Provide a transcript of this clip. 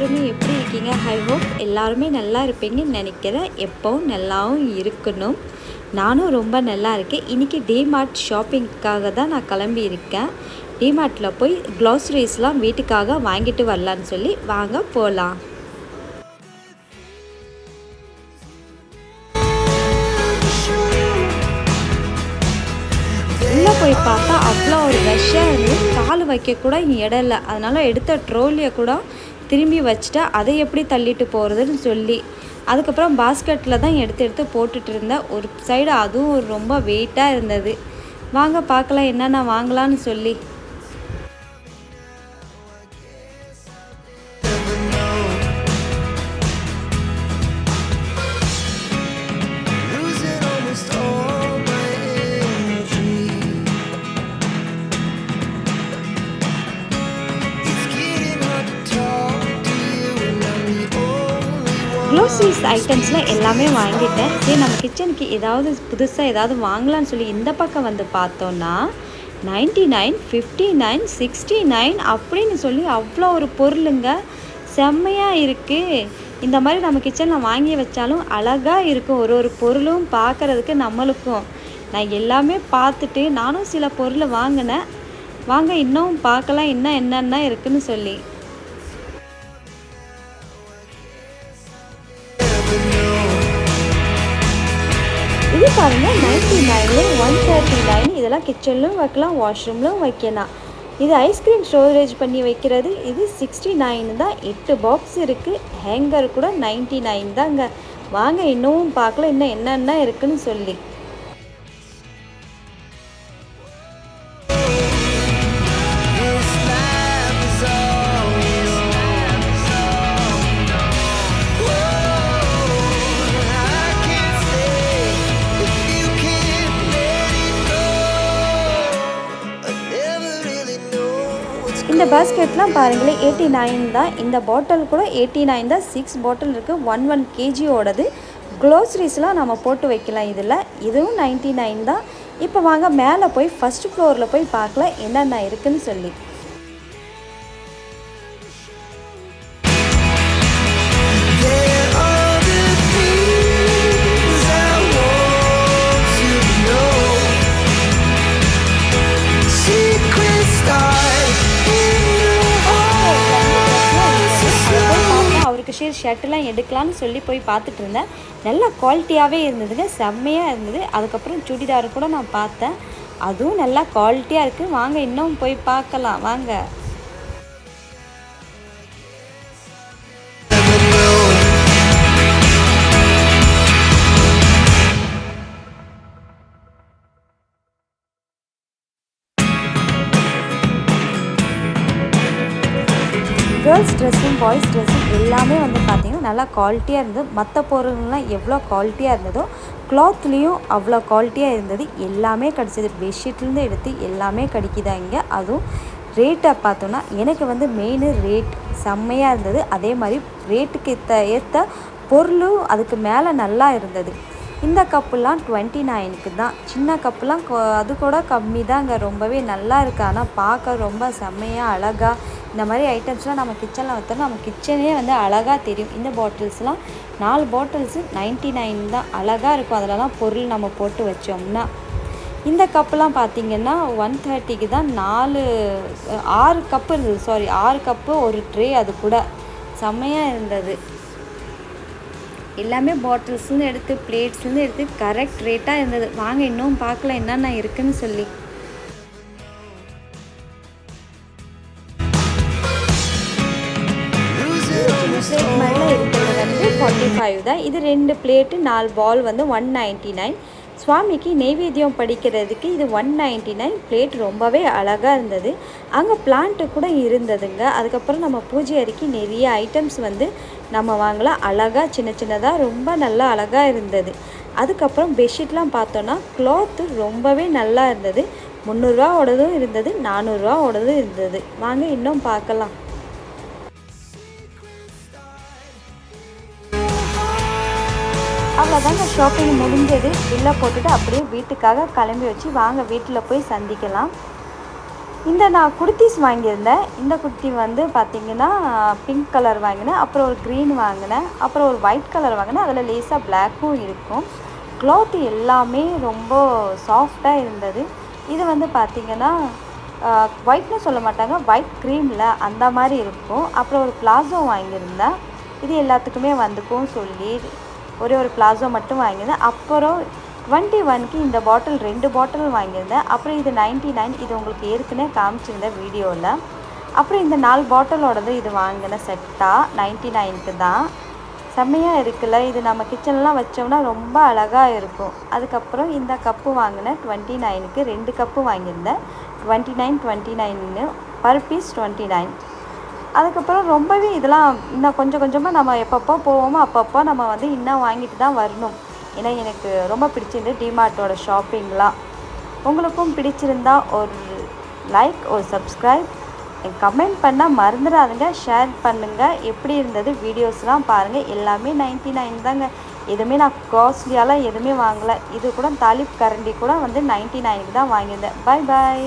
எல்லாருமே எப்படி இருக்கீங்க? ஐ ஹோப் எல்லாருமே நல்லா இருப்பீங்கன்னு நினைக்கிறேன். எப்போவும் நல்லாவும் இருக்கணும். நானும் ரொம்ப நல்லா இருக்கேன். இன்றைக்கி டிமார்ட் ஷாப்பிங்க்காக தான் நான் கிளம்பி இருக்கேன். டிமார்ட்டில் போய் க்ளாசரிஸ்லாம் வீட்டுக்காக வாங்கிட்டு வரலான்னு சொல்லி. வாங்க போகலாம் உள்ளே போய் பார்த்தா அவ்வளோ ஒரு ரஷ்ஷாக இருந்து கால் வைக்க கூட இங்கே இடம் இல்லை. அதனால் எடுத்த ட்ரோலியை கூட திரும்பி வச்சுட்டா அதை எப்படி தள்ளிட்டு போகிறதுன்னு சொல்லி அதுக்கப்புறம் பாஸ்கெட்டில் தான் எடுத்து எடுத்து போட்டுட்டு இருந்தேன் ஒரு சைடு அதுவும் ஒரு ரொம்ப வெயிட்டாக இருந்தது. வாங்க பார்க்கலாம் என்னென்ன வாங்கலான்னு சொல்லி. க்ளோசரிஸ் ஐட்டம்ஸில் எல்லாமே வாங்கிட்டேன். சரி நம்ம கிச்சனுக்கு ஏதாவது புதுசாக ஏதாவது வாங்கலாம்னு சொல்லி இந்த பக்கம் வந்து பார்த்தோன்னா ninety nine fifty nine sixty nine அப்படின்னு சொல்லி அவ்வளோ ஒரு பொருளுங்க. செம்மையாக இருக்குது இந்த மாதிரி நம்ம கிச்சனில் வாங்கி வச்சாலும் அழகாக இருக்கும். ஒரு ஒரு பொருளும் பார்க்குறதுக்கு நம்மளுக்கும். நான் எல்லாமே பார்த்துட்டு நானும் சில பொருளை வாங்கினேன். வாங்க இன்னும் பார்க்கலாம். இன்னும் என்னென்ன இருக்குன்னு சொல்லி. இது பாருங்கள் நைன்டி நைன்ல ஒன் தேர்ட்டி நைன் இதெல்லாம் கிச்சன்லும் வைக்கலாம் வாஷ்ரூம்லும் வைக்கலாம். இது ஐஸ்கிரீம் ஸ்டோரேஜ் பண்ணி வைக்கிறது. இது சிக்ஸ்டி நைன் தான். எட்டு பாக்ஸ் இருக்குது ஹேங்கர் கூட நைன்டி நைன் தாங்க. வாங்க இன்னமும் பார்க்கலாம் இன்னும் என்னென்ன இருக்குன்னு சொல்லி. இந்த பாஸ்கெட்லாம் பாருங்களேன் எயிட்டி நைன் தான். இந்த பாட்டில் கூட எயிட்டி நைன் தான். சிக்ஸ் பாட்டில் இருக்குது ஒன் ஒன் கேஜியோடது க்ளோசரிஸ்லாம் நம்ம போட்டு வைக்கலாம் இதில். இதுவும் நைன்ட்டி நைன் தான். இப்போ வாங்க மேலே போய் ஃபஸ்ட் ஃப்ளோரில் போய் பார்க்கலாம் என்னென்ன இருக்குதுன்னு சொல்லி. பார்த்தா ஷர்ட்லாம் எடுக்கலாம்னு சொல்லி போய் பார்த்துட்டு இருந்தேன். நல்லா குவாலிட்டியாகவே இருந்ததுங்க செம்மையாக இருந்தது. அதுக்கப்புறம் சுடிதார் கூட நான் பார்த்தேன். அதுவும் நல்லா குவாலிட்டியாக இருக்குது வாங்க இன்னும் போய் பார்க்கலாம். வாங்க. கேர்ள்ஸ் ட்ரெஸ்ஸும் பாய்ஸ் ட்ரெஸ்ஸும் எல்லாமே வந்து பார்த்திங்கன்னா நல்லா குவாலிட்டியாக இருந்தது. மற்ற பொருள்லாம் எவ்வளோ குவாலிட்டியாக இருந்ததோ கிளாத்லேயும் அவ்வளோ குவாலிட்டியாக இருந்தது. எல்லாமே கிடச்சிது. பெட்ஷீட்லேருந்து எடுத்து எல்லாமே கிடைக்குதா இங்கே. அதுவும் ரேட்டை பார்த்தோன்னா எனக்கு வந்து மெயின் ரேட் செம்மையாக இருந்தது. அதே மாதிரி ரேட்டுக்கு ஏற்ற ஏற்ற பொருளும் அதுக்கு மேலே நல்லா இருந்தது. இந்த கப்புலாம் டுவெண்ட்டி நைனுக்கு தான். சின்ன கப்புலாம் அது கூட கம்மி தாங்க ரொம்பவே நல்லா இருக்குது ஆனால் பார்க்க ரொம்ப செம்மையாக அழகாக இந்த மாதிரி ஐட்டம்ஸ்லாம் நம்ம கிச்சனில் வைத்தோம்னா நம்ம கிச்சனே வந்து அழகாக தெரியும். இந்த பாட்டில்ஸ்லாம் நாலு பாட்டில்ஸு நைன்ட்டி நைன் தான். அழகாக இருக்கும். அதிலலாம் பொருள் நம்ம போட்டு வச்சோம்னா. இந்த கப்புலாம் பார்த்திங்கன்னா ஒன் தேர்ட்டிக்கு தான் நாலு ஆறு கப்பு இருந்தது. சாரி ஆறு கப்பு ஒரு ட்ரே அது கூட. செம்மையாக இருந்தது. எல்லாமே பாட்டில்ஸ்லேருந்து எடுத்து பிளேட்ஸ்லேருந்து எடுத்து கரெக்ட் ரேட்டாக இருந்தது. வாங்க இன்னும் பார்க்கல என்னென்ன இருக்குதுன்னு சொல்லி. ஃபார்ட்டி ஃபைவ் தான். இது ரெண்டு பிளேட்டு நாலு பால் வந்து ஒன் நைன்ட்டி நைன் சுவாமிக்கு நெய்வேத்தியம் படிக்கிறதுக்கு இது ஒன் நைன்ட்டி நைன் பிளேட் ரொம்பவே அழகாக இருந்தது. அங்கே பிளான்ட்டு கூட இருந்ததுங்க. அதுக்கப்புறம் நம்ம பூஜை அறைக்கு நிறைய ஐட்டம்ஸ் வந்து நம்ம வாங்கலாம். அழகாக சின்ன சின்னதாக ரொம்ப நல்லா அழகாக இருந்தது. அதுக்கப்புறம் பெட்ஷீட்லாம் பார்த்தோன்னா க்ளாத்து ரொம்பவே நல்லா இருந்தது. முந்நூறுரூவாவோடதும் இருந்தது நானூறுரூவாவோடதும் இருந்தது. வாங்க இன்னும் பார்க்கலாம். அவ்வளோதாங்க ஷாப்பிங் முடிஞ்சது. பில்லை போட்டுட்டு அப்படியே வீட்டுக்காக கிளம்பி வச்சு வாங்க வீட்டில் போய் சந்திக்கலாம். இந்த நான் குர்த்திஸ் வாங்கியிருந்தேன். இந்த குர்த்தி வந்து பார்த்திங்கன்னா பிங்க் கலர் வாங்கினேன். அப்புறம் ஒரு க்ரீன் வாங்கினேன். அப்புறம் ஒரு ஒயிட் கலர் வாங்கினேன். அதில் லேசாக பிளாக்கும் இருக்கும். க்ளாத் எல்லாமே ரொம்ப சாஃப்டாக இருந்தது. இது வந்து பார்த்திங்கன்னா ஒயிட்னு சொல்ல மாட்டாங்க. ஒயிட் க்ரீமில் அந்த மாதிரி இருக்கும். அப்புறம் ஒரு பிளாசோ வாங்கியிருந்தேன். இது எல்லாத்துக்குமே வந்துக்கும் சொல்லி ஒரே ஒரு பிளாசோ மட்டும் வாங்கியிருந்தேன். அப்புறம் டுவெண்ட்டி ஒன்க்கு இந்த பாட்டில் ரெண்டு பாட்டில் வாங்கியிருந்தேன். அப்புறம் இது நைன்ட்டி நைன் இது உங்களுக்கு ஏற்கனவே காமிச்சிருந்தேன் வீடியோவில் அப்புறம் இந்த நாலு பாட்டிலோடது இது வாங்கின செட்டாக நைன்ட்டி நைனுக்கு தான். செம்மையாக இருக்குல்ல? இது நம்ம கிச்சன்லாம் வச்சோம்னா ரொம்ப அழகாக இருக்கும். அதுக்கப்புறம் இந்த கப்பு வாங்கினேன் டுவெண்ட்டி நைனுக்கு ரெண்டு கப்பு வாங்கியிருந்தேன். டுவெண்ட்டி நைன் டுவெண்ட்டி நைன்னு பர் பீஸ் டுவெண்ட்டி நைன் அதுக்கப்புறம் ரொம்பவே இதெல்லாம் இன்னும் கொஞ்சம் கொஞ்சமாக நம்ம எப்பப்போ போவோமோ அப்பப்போ நம்ம வந்து இன்னும் வாங்கிட்டு தான் வரணும். ஏன்னா எனக்கு ரொம்ப பிடிச்சிருந்து டிமார்ட்டோட ஷாப்பிங்லாம். உங்களுக்கும் பிடிச்சிருந்தா ஒரு லைக் ஒரு சப்ஸ்கிரைப் கமெண்ட் பண்ணால் மறந்துடாதுங்க. ஷேர் பண்ணுங்கள் எப்படி இருந்தது வீடியோஸ்லாம் பாருங்கள் எல்லாமே நைன்ட்டி நைன் தாங்க. எதுவுமே நான் காஸ்ட்லியாலாம் எதுவுமே வாங்கலை. இது கூட தாலிப் கரண்டி கூட வந்து நைன்ட்டி நைனுக்கு தான் வாங்கியிருந்தேன். பாய் பாய்